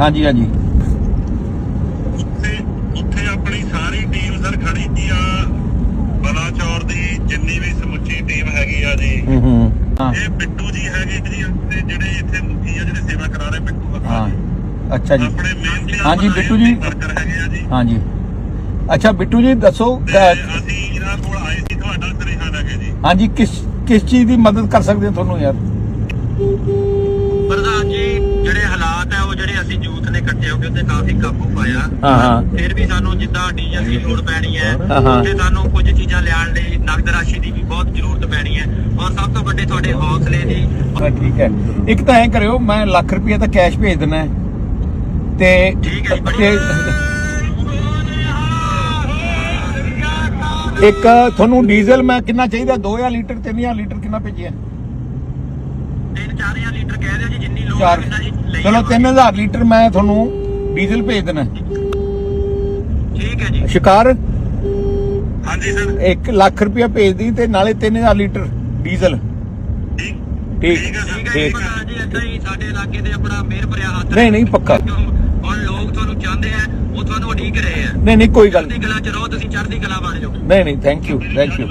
ਹਾਂਜੀ ਹਾਂਜੀ। ਉੱਥੇ ਉੱਥੇ ਆਪਣੀ ਸਾਰੀ ਟੀਮ ਸਰ ਖੜੀ ਦੀ ਆ ਬਲਾਚੌਰ ਦੀ ਜਿੰਨੀ ਵੀ ਸਮੁੱਚੀ ਟੀਮ ਹੈਗੀ ਆ ਜੀ। ਹੂੰ ਹੂੰ। ਹਾਂ। ਇਹ ਬਿੱਟੂ ਜੀ ਹੈਗੇ ਜੀ ਤੇ ਜਿਹੜੇ ਇੱਥੇ ਮੁਖੀ ਆ ਜਿਹੜੇ ਸੇਵਾ ਕਰਾ ਰਹੇ ਬਿੱਟੂ ਹਾਂ। ਅੱਛਾ ਜੀ। ਆਪਣੇ ਹਾਂਜੀ, ਬਿੱਟੂ ਜੀ। ਵਰਕਰ ਹੈਗੇ ਆ ਜੀ। ਹਾਂਜੀ। ਅੱਛਾ ਬਿੱਟੂ ਜੀ ਦੱਸੋ ਅਸੀਂ ਇਹਨਾਂ ਕੋਲ ਆਏ ਸੀ ਤੁਹਾਡਾ ਸੁਨੇਹਾ ਲੈ ਕੇ ਜੀ। ਹਾਂਜੀ ਕਿਸ ਕਿਸ ਚੀਜ਼ ਦੀ ਮਦਦ ਕਰ ਸਕਦੇ ਹਾਂ ਤੁਹਾਨੂੰ ਯਾਰ ਪ੍ਰਧਾਨ ਜੀ ਜਿਹੜੇ ਹਾਲਾਤ ਹੈ ਉਹ ਜਿਹੜੇ ਅਸੀਂ ਯੂਥ ਨੇ ਇਕੱਠੇ ਹੋ ਕੇ ਉੱਤੇ ਕਾਫੀ ਕਾਬੂ ਪਾਇਆ ਹਾਂ, ਹਾਂ। ਫਿਰ ਵੀ ਸਾਨੂੰ ਜਿੱਦਾਂ ਡੀਜ਼ਲ ਦੀ ਲੋੜ ਪੈਣੀ ਹੈ ਹਾਂ, ਸਾਨੂੰ ਕੁਝ ਚੀਜ਼ਾਂ ਲਿਆਉਣ ਲਈ ਨਗਦ ਰਾਸ਼ੀ ਦੀ ਵੀ ਬਹੁਤ ਜ਼ਰੂਰਤ ਪੈਣੀ ਹੈ ਔਰ ਸਭ ਤੋਂ ਵੱਡੇ ਤੁਹਾਡੇ ਹੌਸਲੇ ਦੀ ਠੀਕ ਹੈ ਇੱਕ ਤਾਂ ਐਂ ਕਰਿਓ ਮੈਂ ਲੱਖ ਰੁਪਏ ਤਾਂ ਕੈਸ਼ ਭੇਜ ਦਿੰਦਾ ਹੈ। ਤੇ ਠੀਕ ਹੈ ਜੀ। ਤੇ ਇੱਕ ਤੁਹਾਨੂੰ ਡੀਜ਼ਲ ਮੈਂ ਕਿੰਨਾ ਚਾਹੀਦਾ 2000 ਲੀਟਰ 3000 ਲੀਟਰ ਕਿੰਨਾ ਭੇਜਿਆ 3-4000 ਲੀਟਰ ਕਹਿ ਦਿਓ ਜੀ ਜਿੰਨੀ ਲੋੜ ਚਾਰ ਹੈ ਜੀ ਚਲੋ ਆਵਾਂਗੇ। 3000 ਲੀਟਰ ਮੈਂ ਤੁਹਾਨੂੰ ਡੀਜ਼ਲ ਭੇਜ ਦੇਣਾ। ਠੀਕ ਹੈ ਜੀ। ਸ਼ਿਕਾਰ? ਹਾਂਜੀ ਸਰ। 1 ਲੱਖ ਰੁਪਏ ਭੇਜ ਦੀ ਤੇ ਨਾਲੇ 3000 ਲੀਟਰ ਡੀਜ਼ਲ। ਠੀਕ। ਠੀਕ। ਠੀਕ ਹੈ ਸਰ। ਠੀਕ ਹੈ ਜੀ ਠੀਕ। ਪ੍ਰਧਾਨ ਜੀ ਏਦਾਂ ਹੀ ਸਾਡੇ ਇਲਾਕੇ ਦੇ ਆਪਣਾ ਮਿਹਰ ਭਰਿਆ ਹੱਥ ਨਹੀਂ, ਨਹੀਂ, ਪੱਕਾ। ਹੁਣ ਲੋਕ ਤੁਹਾਨੂੰ ਚਾਹੁੰਦੇ ਆ ਉਹ ਤੁਹਾਨੂੰ ਉਡੀਕ ਰਹੇ ਆ। ਨਹੀਂ ਨਹੀਂ ਕੋਈ ਗੱਲ ਚੜ੍ਹਦੀ ਨਹੀਂ। ਕਲਾ ਚ ਰਹੋ ਤੁਸੀਂ ਚੜ੍ਹਦੀ ਕਲਾ ਬਣ ਜਾਓ। ਨਹੀਂ ਨਹੀਂ ਥੈਂਕ ਯੂ ਥੈਂਕ ਯੂ